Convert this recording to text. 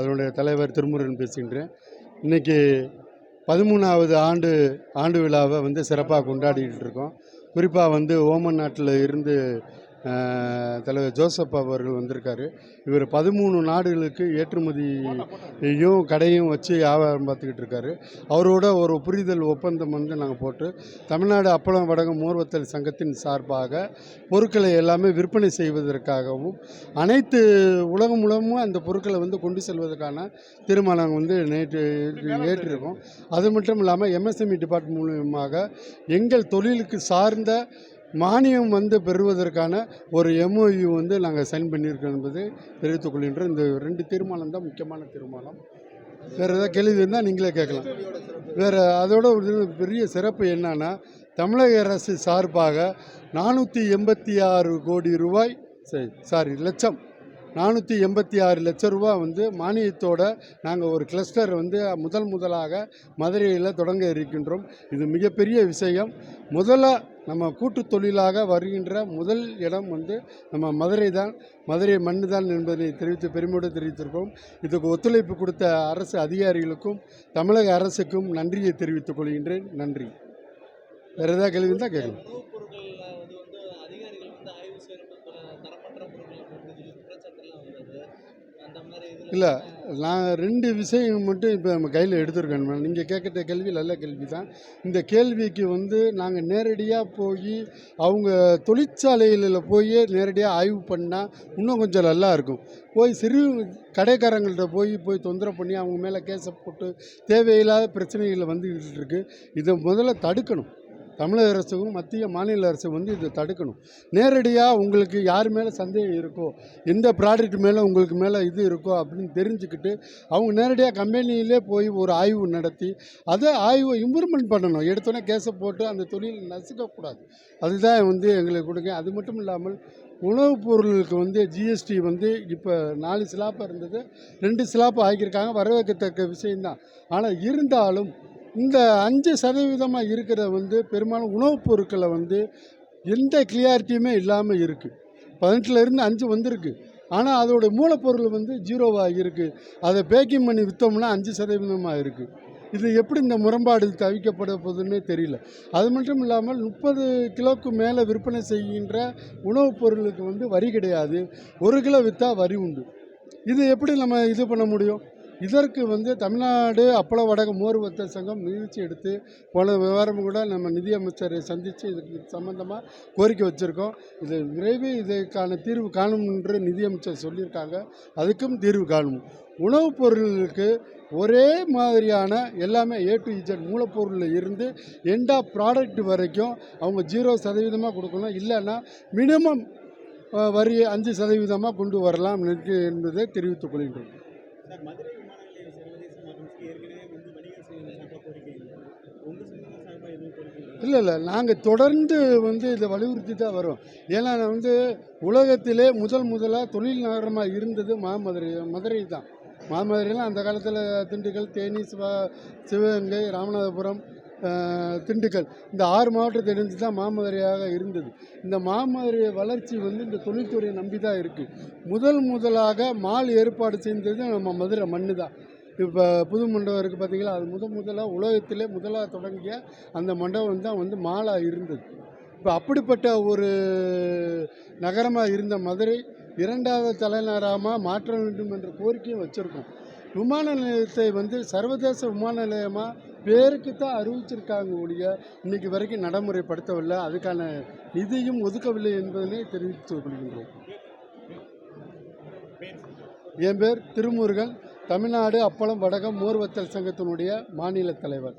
அதனுடைய தலைவர் திருமுருகன் பேசுகின்றேன். இன்றைக்கி பதிமூணாவது ஆண்டு ஆண்டு விழாவை வந்து சிறப்பாக கொண்டாடிக்கிட்டு இருக்கோம். குறிப்பாக வந்து ஓமன் நாட்டில் இருந்து தலைவர் ஜோசப் அவர்கள் வந்திருக்காரு. இவர் பதிமூணு நாடுகளுக்கு ஏற்றுமதியையும் கடையும் வச்சு வியாபாரம் பார்த்துக்கிட்டு இருக்காரு. அவரோட ஒரு புரிதல் ஒப்பந்தம் வந்து நாங்கள் போட்டு தமிழ்நாடு அப்பளம் வடகம் மோர்வத்தல் சங்கத்தின் சார்பாக பொருட்களை எல்லாமே விற்பனை செய்வதற்காகவும் அனைத்து உலகம் மூலமும் அந்த பொருட்களை வந்து கொண்டு செல்வதற்கான தீர்மானம் வந்து நேற்று ஏற்றிருக்கோம். அது மட்டும் இல்லாமல் எம்எஸ்எம்இ டிபார்ட்மெண்ட் மூலியமாக எங்கள் தொழிலுக்கு சார்ந்த மானியம் வந்து பெறுவதற்கான ஒரு எம்ஓயு வந்து நாங்கள் சைன் பண்ணியிருக்கோம் என்பது தெரிவித்துக் கொள்கின்ற இந்த ரெண்டு தீர்மானம் தான் முக்கியமான தீர்மானம். வேறு ஏதாவது கேள்வி இருந்தால் நீங்களே கேட்கலாம். வேறு அதோட ஒரு பெரிய சிறப்பு என்னன்னா தமிழக அரசு சார்பாக நானூற்றி எண்பத்தி ஆறு கோடி ரூபாய் சரி சாரி லட்சம் நானூற்றி எண்பத்தி ஆறு லட்ச ரூபா வந்து மானியத்தோட நாங்கள் ஒரு கிளஸ்டர் வந்து முதல் முதலாக மதுரையில் தொடங்க இருக்கின்றோம். இது மிகப்பெரிய விஷயம். முதல்ல நம்ம கூட்டு தொழிலாக வருகின்ற முதல் இடம் வந்து நம்ம மதுரை தான். மதுரை மண்ணு தான் என்பதை தெரிவித்து பெருமையோடு தெரிவித்திருக்கோம் இதுக்கு ஒத்துழைப்பு கொடுத்த அரசு அதிகாரிகளுக்கும் தமிழக அரசுக்கும் நன்றியை தெரிவித்துக் கொள்கின்றேன். நன்றி. வேறு ஏதாவது கேள்வி இருந்தால் கேட்கலாம் உணவுப் பொருட்கள்ல வந்து வந்து அதிகாரிகள் வந்து ஆய்வு செய்யறப்ப பல தரமற்ற பொருட்களை போட்டு சொல்லி குற்றச்சாட்டுலாம் வந்தது அந்த மாதிரி இதுல இல்லை நான் ரெண்டு விஷயம் மட்டும் இப்போ நம்ம கையில் எடுத்திருக்கேன் நீங்கள் கேட்குற கேள்வி நல்ல கேள்வி தான் இந்த கேள்விக்கு வந்து நாங்கள் நேரடியாக போய் அவங்க தொழிற்சாலைகளில் போய் நேரடியாக ஆய்வு பண்ணால் இன்னும் கொஞ்சம் நல்லா இருக்கும். போய் சிறு கடைக்காரங்கள்ட்ட போய் போய் தொந்தரவு பண்ணி அவங்க மேலே கேஸை போட்டு தேவையில்லாத பிரச்சனைகள் வந்துக்கிட்டு இருக்குது இதை முதல்ல தடுக்கணும். தமிழக அரசுக்கும் மத்திய மாநில அரசு வந்து இதை தடுக்கணும். நேரடியாக உங்களுக்கு யார் மேலே சந்தேகம் இருக்கோ எந்த ப்ராடக்ட் மேலே உங்களுக்கு மேலே இது இருக்கோ அப்படின்னு தெரிஞ்சுக்கிட்டு அவங்க நேரடியாக கம்பெனியிலே போய் ஒரு ஆய்வு நடத்தி அதை ஆய்வை இம்ப்ரூவ்மெண்ட் பண்ணணும். எடுத்தோன்னே கேஸை போட்டு அந்த தொழில் நசுக்கக்கூடாது. அதுதான் வந்து எங்களுக்கு கொடுங்க அது மட்டும் இல்லாமல் உணவுப் பொருளுக்கு வந்து ஜிஎஸ்டி வந்து இப்போ நாலு ஸ்லாப்பாக இருந்தது ரெண்டு ஸ்லாப் ஆக்கியிருக்காங்க வரவேற்கத்தக்க விஷயம்தான். ஆனால் இருந்தாலும் இந்த அஞ்சு சதவீதமாக இருக்கிற வந்து பெரும்பாலும் உணவுப் பொருட்களை வந்து எந்த கிளியாரிட்டியுமே இல்லாமல் இருக்குது பதினெட்டுலேருந்து அஞ்சு வந்திருக்கு. ஆனால் அதோடய மூலப்பொருள் வந்து ஜீரோவாக இருக்குது அதை பேக்கிங் பண்ணி விற்றோம்னா அஞ்சு சதவீதமாக இருக்குது இது எப்படி இந்த முரண்பாடு தவிக்கப்பட போகுதுன்னே தெரியல. அது மட்டும் இல்லாமல் முப்பது கிலோவுக்கு மேலே விற்பனை செய்கின்ற உணவுப் பொருளுக்கு வந்து வரி கிடையாது. ஒரு கிலோ விற்றா வரி உண்டு. இது எப்படி நம்ம இது பண்ண முடியும்? இதற்கு வந்து தமிழ்நாடு அப்பள வடக மோர் வர்த்தக சங்கம் முயற்சி எடுத்து போன விவரம் கூட நம்ம நிதியமைச்சரை சந்தித்து இதுக்கு சம்மந்தமாக கோரிக்கை வச்சுருக்கோம். இது விரைவில் இதுக்கான தீர்வு காணும் என்று நிதியமைச்சர் சொல்லியிருக்காங்க. அதுக்கும் தீர்வு காணும். உணவுப் பொருளுக்கு ஒரே மாதிரியான எல்லாமே ஏ டு இஜட் மூலப்பொருளில் இருந்து எண்டா ப்ராடக்ட் வரைக்கும் அவங்க ஜீரோ சதவீதமாக கொடுக்கணும். இல்லைன்னா மினிமம் வரி அஞ்சு சதவீதமாக கொண்டு வரலாம் என்பதை தெரிவித்துக் கொள்கின்றோம். சார் மதுரை விமான நிலையம் சர்வதேச நகரத்துக்கு ஏற்கனவே வந்து வணிகர் சங்கங்கள் சார்பாக கோரிக்கை இல்லை. உங்க சங்கம் சார்பாக எதுவும் கோரிக்கை இல்லை? இல்லை இல்லை நாங்கள் தொடர்ந்து வந்து இதை வலியுறுத்தி தான் வரோம். ஏன்னா வந்து உலகத்திலே முதல் முதலாக தொழில் நகரமாக இருந்தது மாமதுரை மதுரை தான். மாமதுரைலாம் அந்த காலத்தில் திண்டுக்கல் தேனி சிவா சிவகங்கை ராமநாதபுரம் திண்டுக்கல். இந்த ஆறு மாவட்டத்தை இணைந்து தான் மாமதுரையாக இருந்தது. இந்த மாமதுரை வளர்ச்சி வந்து இந்த தொழில்துறையை நம்பி தான் இருக்குது முதல் முதலாக மால் ஏற்பாடு செய்தது நம்ம மதுரை மண்ணு தான். இப்போ புது மண்டபம் இருக்குது பார்த்தீங்களா அது முதல் முதலாக உலகத்திலே முதலாக தொடங்கிய அந்த மண்டபம் தான் வந்து மாலாக இருந்தது. இப்போ அப்படிப்பட்ட ஒரு நகரமாக இருந்த மதுரை இரண்டாவது தலைநகரமாக மாற்ற வேண்டும் என்ற கோரிக்கையும் வச்சுருக்கோம். விமான நிலையத்தை வந்து சர்வதேச விமான நிலையமாக பேருக்கு தான் அறிவிச்சிருக்காங்க ஒழிய இன்னைக்கு வரைக்கும் நடைமுறைப்படுத்தவில்லை. அதுக்கான நிதியும் ஒதுக்கவில்லை என்பதனை தெரிவித்துக் கொள்கின்றோம். என் பேர் திருமுருகன். தமிழ்நாடு அப்பளம் வடகம் மோர்வத்தல் சங்கத்தினுடைய மாநில தலைவர்.